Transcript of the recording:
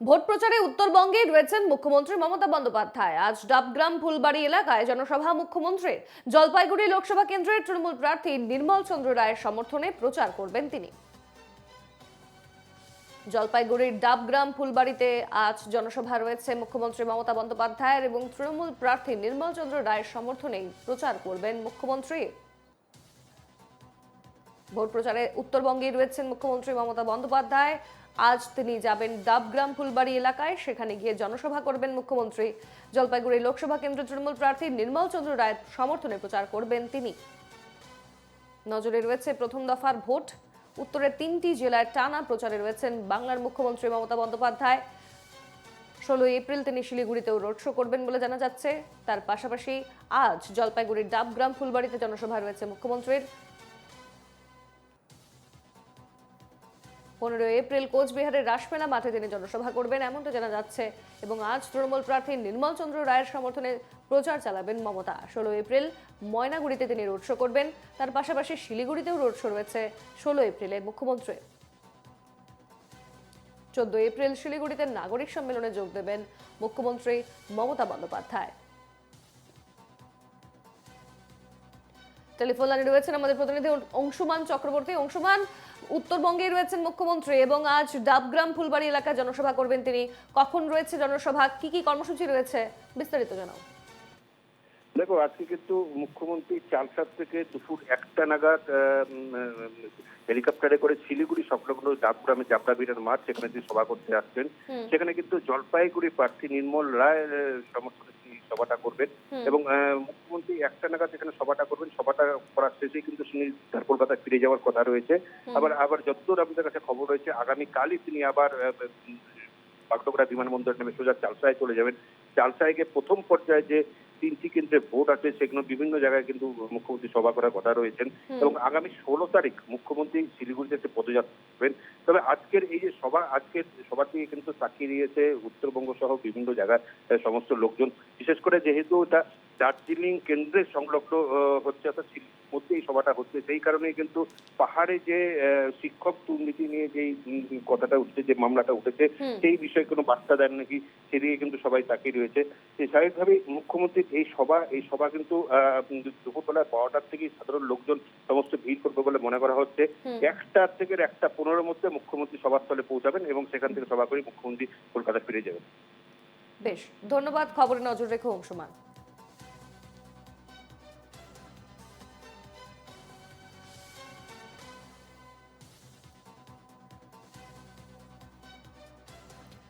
Vote প্রচারে উত্তরবঙ্গে রয়েছেন মুখ্যমন্ত্রী মমতা বন্দ্যোপাধ্যায়। আজ ডাবগ্রাম ফুলবাড়ি এলাকায় জনসভা মুখ্যমন্ত্রী জলপাইগুড়ি লোকসভা কেন্দ্রের তৃণমূল প্রার্থী নির্মল চন্দ্র রায়ের সমর্থনে প্রচার করবেন তিনি। জলপাইগুড়ির ডাবগ্রাম ফুলবাড়িতে আজ জনসভা রয়েছে মুখ্যমন্ত্রী মমতা বন্দ্যোপাধ্যায়ের এবং তৃণমূল প্রার্থী নির্মল চন্দ্র রায়ের সমর্থনে প্রচার করবেন মুখ্যমন্ত্রী। ভোট প্রচারে উত্তরবঙ্গে রয়েছেন মুখ্যমন্ত্রী মমতা বন্দ্যোপাধ্যায়। আজ তিনি যাবেন ডাবগ্রাম ফুলবাড়ি এলাকায়। সেখানে গিয়ে জনসভা করবেন মুখ্যমন্ত্রী। জলপাইগুড়ি লোকসভা কেন্দ্র তৃণমূল প্রার্থী নির্মল চন্দ্র রায়ের সমর্থনে প্রচার করবেন তিনি। নজরে রয়েছে প্রথম দফার ভোট। উত্তরের তিনটি জেলায় টানা প্রচারে রয়েছেন বাংলার মুখ্যমন্ত্রী মমতা বন্দ্যোপাধ্যায়। ষোলোই এপ্রিল তিনি শিলিগুড়িতেও রোড শো করবেন বলে জানা যাচ্ছে। তার পাশাপাশি আজ জলপাইগুড়ির ডাবগ্রাম ফুলবাড়িতে জনসভা রয়েছে মুখ্যমন্ত্রীর পনেরোই এপ্রিল কোচবিহারের রাসমেলা মাঠে তিনি জনসভা করবেন, এমনটা জানা যাচ্ছে। এবং আজ তৃণমূল প্রার্থী নির্মল চন্দ্র রায়ের সমর্থনে প্রচার চালাবেন মমতা। ষোলো এপ্রিল ময়নাগুড়িতে তিনি রোড শো করবেন। তার পাশাপাশি শিলিগুড়িতেও রোড শো রয়েছে ষোলো এপ্রিলে মুখ্যমন্ত্রী। চোদ্দ এপ্রিল শিলিগুড়িতে নাগরিক সম্মেলনে যোগ দেবেন মুখ্যমন্ত্রী মমতা বন্দ্যোপাধ্যায়। টেলিফোন লাইনে রয়েছেন আমাদের প্রতিনিধি অংশুমান চক্রবর্তী। অংশুমান উত্তরবঙ্গে রয়েছেন মুখ্যমন্ত্রী এবং আজ ডাবগ্রাম ফুলবাড়ি এলাকায় জনসভা করবেন তিনি। কখন রয়েছে জনসভা? কি কি কর্মসূচি রয়েছে? বিস্তারিত জানাও। দেখো আজকে কিন্তু মুখ্যমন্ত্রী চালসাদ থেকে দুপুর একটা নাগাদ হেলিকপ্টারে করে শিলিগুড়ি সংলগ্ন ডাবগ্রামে জাবড়াবিরের মাঠ সেখানে তিনি সভা করতে আসছেন। সেখানে কিন্তু জলপাইগুড়ি প্রার্থী নির্মল রায় সমর্থনে সভাটা করবেন। এবং মুখ্যমন্ত্রী একটা নাগাদ সেখানে সভাটা করবেন। সভাটা করার শেষেই কিন্তু তিনি তার কলকাতায় ফিরে যাওয়ার কথা রয়েছে। আবার আবার যতদূর আমাদের কাছে খবর রয়েছে আগামীকালই তিনি আবার বাগডোগরা বিমানবন্দর নেমে সোজা চালসায় চলে যাবেন। চালসায় গিয়ে প্রথম পর্যায়ে যে তিনটি কেন্দ্রে ভোট আছে সেগুলো বিভিন্ন জায়গায় কিন্তু মুখ্যমন্ত্রী সভা করার কথা রয়েছেন। এবং আগামী ষোলো তারিখ মুখ্যমন্ত্রী শিলিগুড়িতে একটি পদযাত্রা করবেন। তবে আজকের এই যে সভা আজকের সভা থেকে কিন্তু তাকিয়ে দিয়েছে উত্তরবঙ্গ সহ বিভিন্ন জায়গার সমস্ত লোকজন। বিশেষ করে যেহেতু এটা দার্জিলিং কেন্দ্রের সংলগ্ন হচ্ছে অর্থাৎ শিলিগুড়ির মধ্যে এই সভাটা হচ্ছে। সেই কারণে কিন্তু পাহাড়ে যে শিক্ষক দুর্নীতি নিয়ে যে কথাটা উঠছে যে মামলাটা উঠেছে সেই বিষয়ে কোনো বার্তা দেন নাকি সেদিকে কিন্তু সবাই তাকিয়ে রয়েছে। স্বাভাবিকভাবেই মুখ্যমন্ত্রীর এই সভা এই সভা কিন্তু দুপুরবেলা বারোটার থেকেই সাধারণ লোকজন সমস্ত ভিড় করবে বলে মনে করা হচ্ছে। একটার থেকে একটা পনেরোর মধ্যে মুখ্যমন্ত্রী সভাস্থলে পৌঁছাবেন এবং সেখান থেকে সভা করে মুখ্যমন্ত্রী কলকাতা ফিরে যাবেন। বেশ ধন্যবাদ। খবরে নজর রেখো অংশুমান